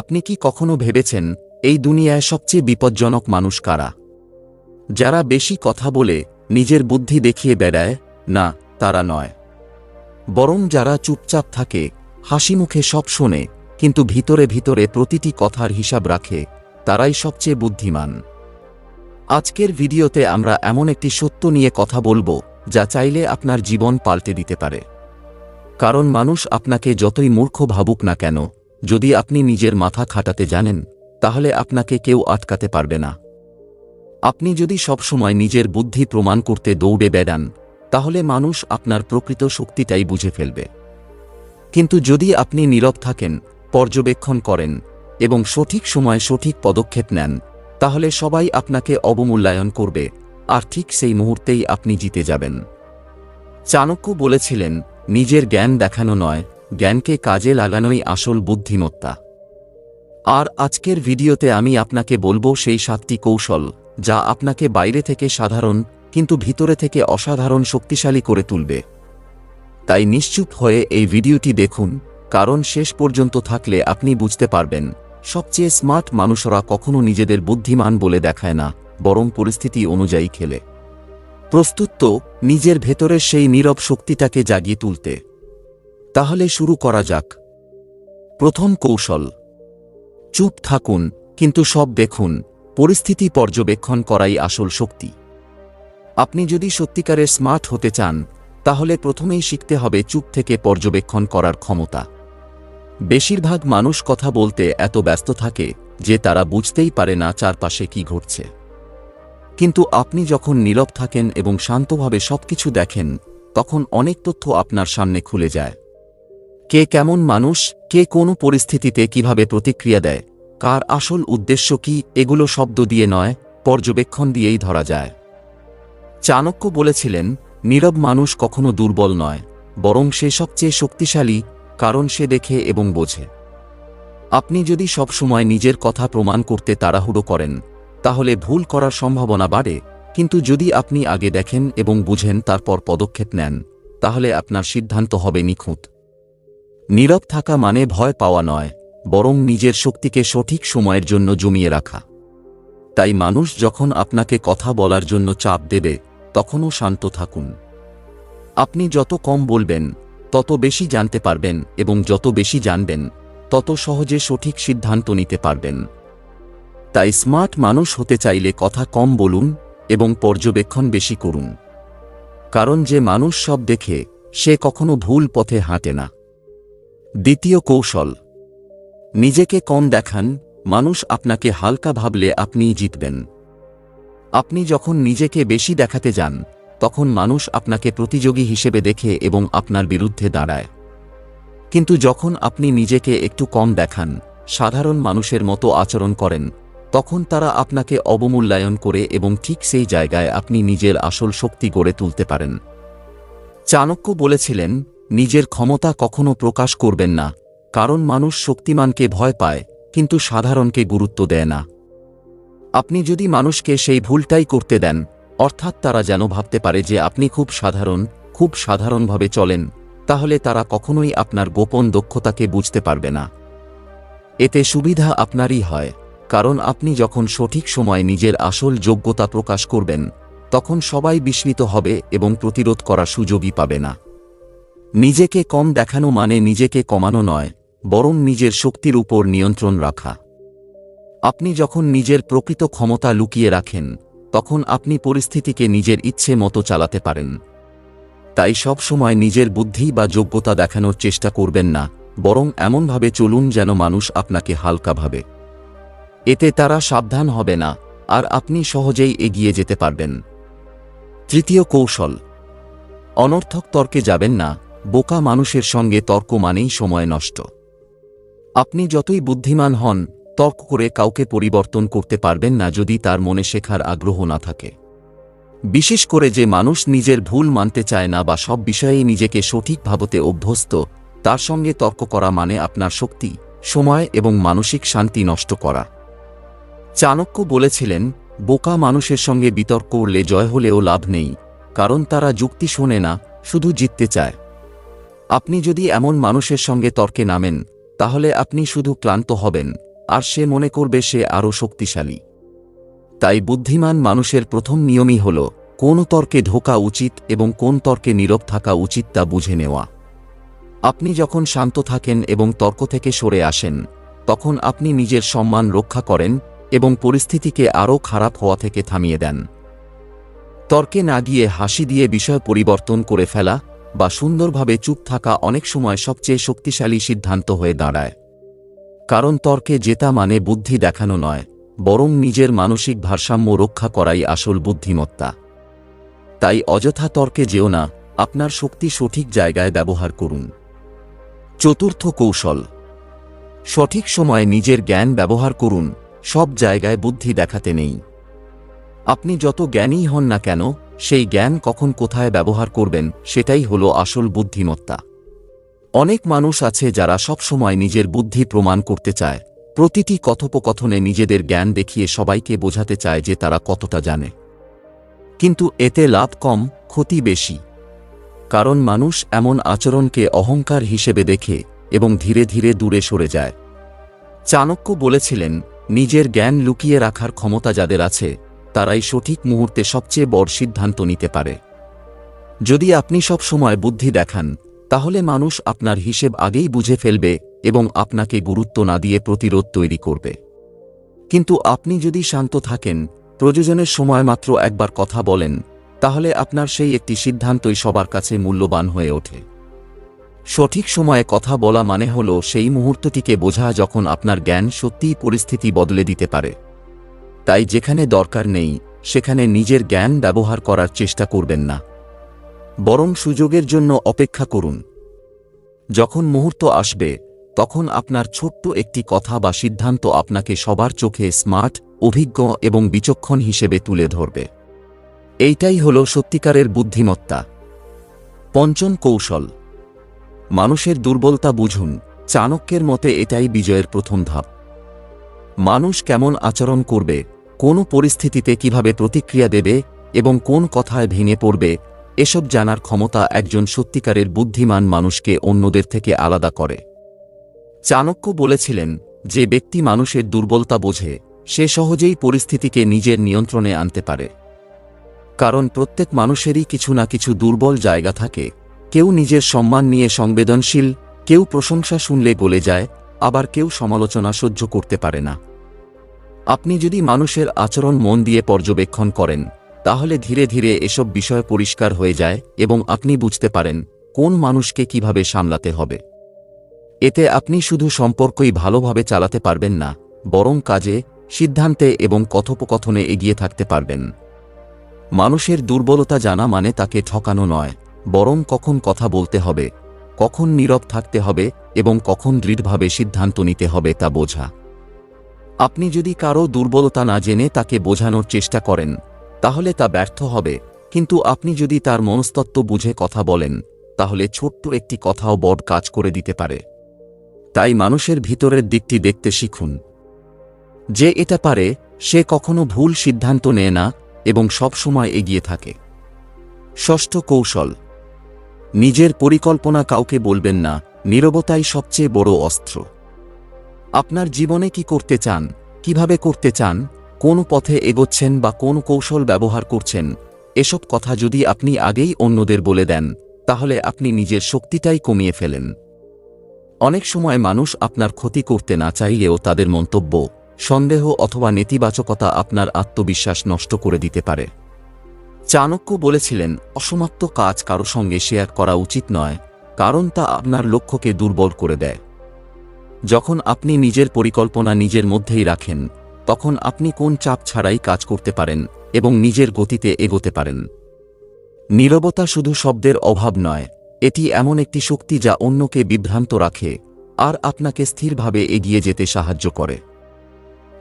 আপনি কি কখনো ভেবেছেন, এই দুনিয়ায় সবচেয়ে বিপজ্জনক মানুষ কারা? যারা বেশি কথা বলে, নিজের বুদ্ধি দেখিয়ে বেড়ায়, না, তারা নয়। বরং যারা চুপচাপ থাকে, হাসি মুখে সব শোনে, কিন্তু ভিতরে ভিতরে প্রতিটি কথার হিসাব রাখে, তারাই সবচেয়ে বুদ্ধিমান। আজকের ভিডিওতে আমরা এমন একটি সত্য নিয়ে কথা বলব, যা চাইলে আপনার জীবন পাল্টে দিতে পারে। কারণ মানুষ আপনাকে যতই মূর্খ ভাবুক না কেন যদি আপনি নিজের মাথা খাটাতে জানেন, তাহলে আপনাকে কেউ আটকাতে পারবে না। আপনি যদি সবসময় নিজের বুদ্ধি প্রমাণ করতে দৌড়ে বেড়ান, তাহলে মানুষ আপনার প্রকৃত শক্তিটাই বুঝে ফেলবে। কিন্তু যদি আপনি নীরব থাকেন, পর্যবেক্ষণ করেন, এবং সঠিক সময়ে সঠিক পদক্ষেপ নেন, তাহলে সবাই আপনাকে অবমূল্যায়ন করবে, আর ঠিক সেই মুহূর্তেই আপনি জিতে যাবেন। চাণক্য বলেছিলেন, নিজের জ্ঞান দেখানো নয় জ্ঞানকে কাজে লাগানোই আসল বুদ্ধিমত্তা। আর আজকের ভিডিওতে আমি আপনাকে বলব সেই সাতটি কৌশল, যা আপনাকে বাইরে থেকে সাধারণ, কিন্তু ভিতরে থেকে অসাধারণ শক্তিশালী করে তুলবে। তাই নিশ্চুপ হয়ে এই ভিডিওটি দেখুন, কারণ শেষ পর্যন্ত থাকলে আপনি বুঝতে পারবেন, সবচেয়ে স্মার্ট মানুষরা কখনো নিজেদের বুদ্ধিমান বলে দেখায় না, বরং পরিস্থিতি অনুযায়ী খেলে। প্রস্তুত তো, নিজের ভেতরের সেই নীরব শক্তিটাকে জাগিয়ে তুলতে। তাহলে শুরু করা যাক। প্রথম কৌশল। চুপ থাকুন, কিন্তু সব দেখুন। পরিস্থিতি পর্যবেক্ষণ করাই আসল শক্তি। আপনি যদি সত্যিকারের স্মার্ট হতে চান, তাহলে প্রথমেই শিখতে হবে চুপ থেকে পর্যবেক্ষণ করার ক্ষমতা। বেশিরভাগ মানুষ কথা বলতে এত ব্যস্ত থাকে যে তারা বুঝতেই পারে না চারপাশে কি ঘটছে। কিন্তু আপনি যখন নীরব থাকেন এবং শান্তভাবে সবকিছু দেখেন, তখন অনেক তথ্য আপনার সামনে খুলে যায়। কে কেমন মানুষ, কে কোন পরিস্থিতিতে কীভাবে প্রতিক্রিয়া দেয়, কার আসল উদ্দেশ্য কি, এগুলো শব্দ দিয়ে নয়, পর্যবেক্ষণ দিয়েই ধরা যায়। চাণক্য বলেছিলেন, নীরব মানুষ কখনো দুর্বল নয়, বরং সে সবচেয়ে শক্তিশালী, কারণ সে দেখে এবং বোঝে। আপনি যদি সবসময় নিজের কথা প্রমাণ করতে তাড়াহুড়ো করেন, তাহলে ভুল করার সম্ভাবনা বাড়ে, কিন্তু যদি আপনি আগে দেখেন এবং বুঝেন তারপর পদক্ষেপ নেন, তাহলে আপনার সিদ্ধান্ত হবে নিখুঁত। নীরব থাকা মানে ভয় পাওয়া নয়, বরং নিজের শক্তিকে সঠিক সময়ের জন্য জমিয়ে রাখা। তাই মানুষ যখন আপনাকে কথা বলার জন্য চাপ দেবে, তখনও শান্ত থাকুন। আপনি যত কম বলবেন, তত বেশি জানতে পারবেন এবং যত বেশি জানবেন, তত সহজে সঠিক সিদ্ধান্ত নিতে পারবেন। তাই স্মার্ট মানুষ হতে চাইলে কথা কম বলুন এবং পর্যবেক্ষণ বেশি করুন। কারণ যে মানুষ সব দেখে, সে কখনো ভুল পথে হাঁটে না। দ্বিতীয় কৌশল। নিজেকে কম দেখান, মানুষ আপনাকে হালকা ভাবলে আপনিই জিতবেন। আপনি যখন নিজেকে বেশি দেখাতে যান, তখন মানুষ আপনাকে প্রতিযোগী হিসেবে দেখে এবং আপনার বিরুদ্ধে দাঁড়ায়। কিন্তু যখন আপনি নিজেকে একটু কম দেখান, সাধারণ মানুষের মতো আচরণ করেন, তখন তারা আপনাকে অবমূল্যায়ন করে এবং ঠিক সেই জায়গায় আপনি নিজের আসল শক্তি গড়ে তুলতে পারেন। চাণক্য বলেছিলেন নিজের ক্ষমতা কখনো প্রকাশ করবেন না, কারণ মানুষ শক্তিমানকে ভয় পায়, কিন্তু সাধারণকে গুরুত্ব দেয় না। আপনি যদি মানুষকে সেই ভুলটাই করতে দেন, অর্থাৎ তারা যেন ভাবতে পারে যে আপনি খুব সাধারণ, খুব সাধারণভাবে চলেন, তাহলে তারা কখনোই আপনার গোপন দক্ষতাকে বুঝতে পারবে না। এতে সুবিধা আপনারই হয়, কারণ আপনি যখন সঠিক সময় নিজের আসল যোগ্যতা প্রকাশ করবেন, তখন সবাই বিস্মিত হবে এবং প্রতিরোধ করার সুযোগই পাবে না। নিজেকে কম দেখানো মানে নিজেকে কমানো নয়, বরং নিজের শক্তির উপর নিয়ন্ত্রণ রাখা। আপনি যখন নিজের প্রকৃত ক্ষমতা লুকিয়ে রাখেন, তখন আপনি পরিস্থিতিকে নিজের ইচ্ছে মতো চালাতে পারেন। তাই সব সময় নিজের বুদ্ধি বা যোগ্যতা দেখানোর চেষ্টা করবেন না, বরং এমনভাবে চলুন যেন মানুষ আপনাকে হালকাভাবে এতে তারা সাবধান হবে না, আর আপনি সহজেই এগিয়ে যেতে পারবেন। তৃতীয় কৌশল। অনর্থক তর্কে যাবেন না বোকা মানুষের সঙ্গে তর্ক মানেই সময় নষ্ট। আপনি যতই বুদ্ধিমান হন, তর্ক করে কাউকে পরিবর্তন করতে পারবেন না যদি তার মনে শেখার আগ্রহ না থাকে। বিশেষ করে যে মানুষ নিজের ভুল মানতে চায় না বা সব বিষয়েই নিজেকে সঠিক ভাবতে অভ্যস্ত, তার সঙ্গে তর্ক করা মানে আপনার শক্তি, সময় এবং মানসিক শান্তি নষ্ট করা। চাণক্য বলেছিলেন, বোকা মানুষের সঙ্গে বিতর্ক করলে জয় হলেও লাভ নেই, কারণ তারা যুক্তি শোনে না, শুধু জিততে চায়। আপনি যদি এমন মানুষের সঙ্গে তর্কে নামেন, তাহলে আপনি শুধু ক্লান্ত হবেন, আর সে মনে করবে সে আরও শক্তিশালী। তাই বুদ্ধিমান মানুষের প্রথম নিয়মই হল, কোন তর্কে ঢোকা উচিত এবং কোন তর্কে নীরব থাকা উচিত তা বুঝে নেওয়া। আপনি যখন শান্ত থাকেন এবং তর্ক থেকে সরে আসেন, তখন আপনি নিজের সম্মান রক্ষা করেন এবং পরিস্থিতিকে আরও খারাপ হওয়া থেকে থামিয়ে দেন। তর্কে না গিয়ে হাসি দিয়ে বিষয় পরিবর্তন করে ফেলা বা সুন্দরভাবে চুপ থাকা অনেক সময় সবচেয়ে শক্তিশালী সিদ্ধান্ত হয়ে দাঁড়ায়। কারণ তর্কে জেতা মানে বুদ্ধি দেখানো নয়, বরং নিজের মানসিক ভারসাম্য রক্ষা করাই আসল বুদ্ধিমত্তা। তাই অযথা তর্কে যেও না, আপনার শক্তি সঠিক জায়গায় ব্যবহার করুন। চতুর্থ কৌশল। সঠিক সময়ে নিজের জ্ঞান ব্যবহার করুন, সব জায়গায় বুদ্ধি দেখাতে নেই। আপনি যত জ্ঞানী হন না কেন সেই জ্ঞান কখন কোথায় ব্যবহার করবেন, সেটাই হল আসল বুদ্ধিমত্তা। অনেক মানুষ আছে যারা সব সময় নিজের বুদ্ধি প্রমাণ করতে চায়। প্রতিটি কথোপকথনে নিজেদের জ্ঞান দেখিয়ে সবাইকে বোঝাতে চায় যে তারা কতটা জানে। কিন্তু এতে লাভ কম, ক্ষতি বেশি। কারণ মানুষ এমন আচরণকে অহংকার হিসেবে দেখে এবং ধীরে ধীরে দূরে সরে যায়। চাণক্য বলেছিলেন, নিজের জ্ঞান লুকিয়ে রাখার ক্ষমতা যাদের আছে তারাই সঠিক মুহূর্তে সবচেয়ে বড় সিদ্ধান্ত নিতে পারে। যদি আপনি সব সময় বুদ্ধি দেখান, তাহলে মানুষ আপনার হিসেব আগেই বুঝে ফেলবে এবং আপনাকে গুরুত্ব না দিয়ে প্রতিরোধ তৈরি করবে। কিন্তু আপনি যদি শান্ত থাকেন, প্রয়োজনের সময় মাত্র একবার কথা বলেন, তাহলে আপনার সেই একটি সিদ্ধান্তই সবার কাছে মূল্যবান হয়ে ওঠে। সঠিক সময়ে কথা বলা মানে হল সেই মুহূর্তটিকে বোঝা যখন আপনার জ্ঞান সত্যিই পরিস্থিতি বদলে দিতে পারে। তাই যেখানে দরকার নেই, সেখানে নিজের জ্ঞান ব্যবহার করার চেষ্টা করবেন না। বরং সুযোগের জন্য অপেক্ষা করুন। যখন মুহূর্ত আসবে, তখন আপনার ছোট্ট একটি কথা বা সিদ্ধান্ত আপনাকে সবার চোখে স্মার্ট, অভিজ্ঞ এবং বিচক্ষণ হিসেবে তুলে ধরবে। এইটাই হল সত্যিকারের বুদ্ধিমত্তা। পঞ্চম কৌশল। মানুষের দুর্বলতা বুঝুন, চাণক্যের মতে এটাই বিজয়ের প্রথম ধাপ। মানুষ কেমন আচরণ করবে কোন পরিস্থিতিতে কীভাবে প্রতিক্রিয়া দেবে এবং কোন কথায় ভেঙে পড়বে, এসব জানার ক্ষমতা একজন সত্যিকারের বুদ্ধিমান মানুষকে অন্যদের থেকে আলাদা করে। চাণক্য বলেছিলেন যে ব্যক্তি মানুষের দুর্বলতা বোঝে, সে সহজেই পরিস্থিতিকে নিজের নিয়ন্ত্রণে আনতে পারে। কারণ প্রত্যেক মানুষেরই কিছু না কিছু দুর্বল জায়গা থাকে, কেউ নিজের সম্মান নিয়ে সংবেদনশীল, কেউ প্রশংসা শুনলে গলে যায়, আবার কেউ সমালোচনা সহ্য করতে পারে না। আপনি যদি মানুষের আচরণ মন দিয়ে পর্যবেক্ষণ করেন, তাহলে ধীরে ধীরে এসব বিষয় পরিষ্কার হয়ে যায় এবং আপনি বুঝতে পারেন কোন মানুষকে কীভাবে সামলাতে হবে। এতে আপনি শুধু সম্পর্কই ভালোভাবে চালাতে পারবেন না, বরং কাজে, সিদ্ধান্তে এবং কথোপকথনে এগিয়ে থাকতে পারবেন। মানুষের দুর্বলতা জানা মানে তাকে ঠকানো নয়, বরং কখন কথা বলতে হবে, কখন নীরব থাকতে হবে এবং কখন দৃঢ়ভাবে সিদ্ধান্ত নিতে হবে তা বোঝা। আপনি যদি কারও দুর্বলতা না জেনে তাকে বোঝানোর চেষ্টা করেন, তাহলে তা ব্যর্থ হবে। কিন্তু আপনি যদি তার মনস্তত্ত্ব বুঝে কথা বলেন, তাহলে ছোট্ট একটি কথাও বড় কাজ করে দিতে পারে। তাই মানুষের ভিতরের দিকটি দেখতে শিখুন। যে এটা পারে, সে কখনো ভুল সিদ্ধান্ত নেয় না এবং সব সময় এগিয়ে থাকে। ষষ্ঠ কৌশল। নিজের পরিকল্পনা কাউকে বলবেন না, নীরবতাই সবচেয়ে বড় অস্ত্র। আপনার জীবনে কি করতে চান, কীভাবে করতে চান, কোন পথে এগোচ্ছেন বা কোন কৌশল ব্যবহার করছেন, এসব কথা যদি আপনি আগেই অন্যদের বলে দেন, তাহলে আপনি নিজের শক্তিটাই কমিয়ে ফেলেন। অনেক সময় মানুষ আপনার ক্ষতি করতে না চাইলেও তাদের মন্তব্য, সন্দেহ অথবা নেতিবাচকতা আপনার আত্মবিশ্বাস নষ্ট করে দিতে পারে। চাণক্য বলেছিলেন, অসমাপ্ত কাজ কারও সঙ্গে শেয়ার করা উচিত নয়, কারণ তা আপনার লক্ষ্যকে দুর্বল করে দেয়। যখন আপনি নিজের পরিকল্পনা নিজের মধ্যেই রাখেন, তখন আপনি কোন চাপ ছাড়াই কাজ করতে পারেন এবং নিজের গতিতে এগোতে পারেন। নীরবতা শুধু শব্দের অভাব নয়, এটি এমন একটি শক্তি যা অন্যকে বিভ্রান্ত রাখে আর আপনাকে স্থিরভাবে এগিয়ে যেতে সাহায্য করে।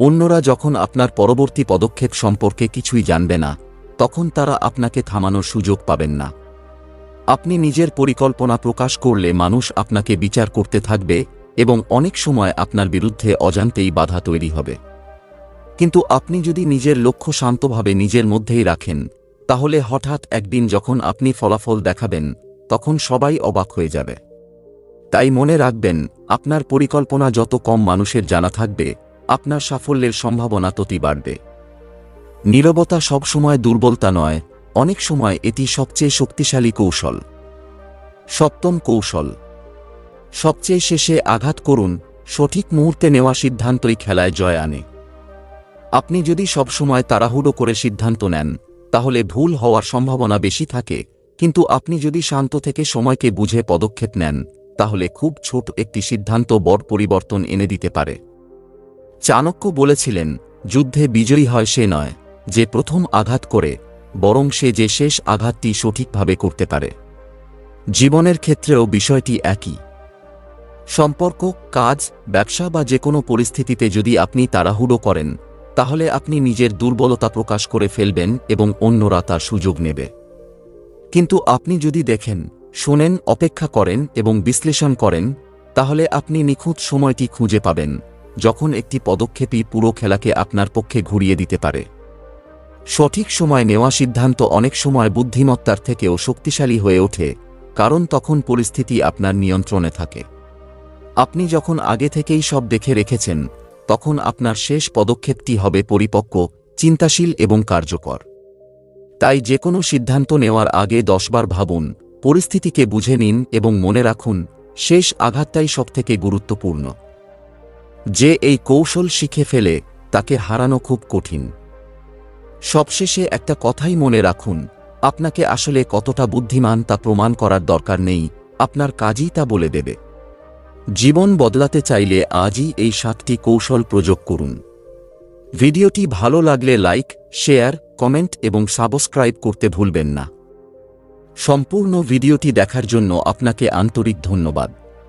অন্যরা যখন আপনার পরবর্তী পদক্ষেপ সম্পর্কে কিছুই জানবে না, তখন তারা আপনাকে থামানোর সুযোগ পাবেন না। আপনি নিজের পরিকল্পনা প্রকাশ করলে মানুষ আপনাকে বিচার করতে থাকবে এবং অনেক সময় আপনার বিরুদ্ধে অজান্তেই বাধা তৈরি হবে। কিন্তু আপনি যদি নিজের লক্ষ্য শান্তভাবে নিজের মধ্যেই রাখেন, তাহলে হঠাৎ একদিন যখন আপনি ফলাফল দেখাবেন, তখন সবাই অবাক হয়ে যাবে। তাই মনে রাখবেন, আপনার পরিকল্পনা যত কম মানুষের জানা থাকবে, আপনার সাফল্যের সম্ভাবনা ততই বাড়বে। নীরবতা সবসময় দুর্বলতা নয়, অনেক সময় এটি সবচেয়ে শক্তিশালী কৌশল। সপ্তম কৌশল। সবচেয়ে শেষে আঘাত করুন, সঠিক মুহূর্তে নেওয়া সিদ্ধান্তই খেলায় জয় আনে। আপনি যদি সবসময় তাড়াহুড়ো করে সিদ্ধান্ত নেন, তাহলে ভুল হওয়ার সম্ভাবনা বেশি থাকে, কিন্তু আপনি যদি শান্ত থেকে সময়কে বুঝে পদক্ষেপ নেন, তাহলে খুব ছোট একটি সিদ্ধান্ত বড় পরিবর্তন এনে দিতে পারে। চাণক্য বলেছিলেন, যুদ্ধে বিজয়ী হয় সে নয়, যে প্রথম আঘাত করে, বরং সে যে শেষ আঘাতটি সঠিকভাবে করতে পারে। জীবনের ক্ষেত্রেও বিষয়টি একই। সম্পর্ক, কাজ, ব্যবসা বা যে কোনো পরিস্থিতিতে যদি আপনি তাড়াহুড়ো করেন, তাহলে আপনি নিজের দুর্বলতা প্রকাশ করে ফেলবেন এবং অন্যরা তার সুযোগ নেবে। কিন্তু আপনি যদি দেখেন, শোনেন, অপেক্ষা করেন এবং বিশ্লেষণ করেন, তাহলে আপনি নিখুঁত সময়টি খুঁজে পাবেন, যখন একটি পদক্ষেপই পুরো খেলাকে আপনার পক্ষে ঘুরিয়ে দিতে পারে। সঠিক সময় নেওয়া সিদ্ধান্ত অনেক সময় বুদ্ধিমত্তার থেকেও শক্তিশালী হয়ে ওঠে, কারণ তখন পরিস্থিতি আপনার নিয়ন্ত্রণে থাকে। আপনি যখন আগে থেকেই সব দেখে রেখেছেন, তখন আপনার শেষ পদক্ষেপটি হবে পরিপক্ক, চিন্তাশীল এবং কার্যকর। তাই যে কোনো সিদ্ধান্ত নেওয়ার আগে দশবার ভাবুন, পরিস্থিতিকে বুঝে নিন এবং মনে রাখুন, শেষ আঘাতটাই সবথেকে গুরুত্বপূর্ণ। যে এই কৌশল শিখে ফেলে, তাকে হারানো খুব কঠিন। সবশেষে একটা কথাই মনে রাখুন, আপনাকে আসলে কতটা বুদ্ধিমান তা প্রমাণ করার দরকার নেই, আপনার কাজই তা বলে দেবে। জীবন বদলাতে চাইলে আজই এই সাতটি কৌশল প্রয়োগ করুন। ভিডিওটি ভালো লাগলে লাইক, শেয়ার, কমেন্ট এবং সাবস্ক্রাইব করতে ভুলবেন না। সম্পূর্ণ ভিডিওটি দেখার জন্য আপনাকে আন্তরিক ধন্যবাদ।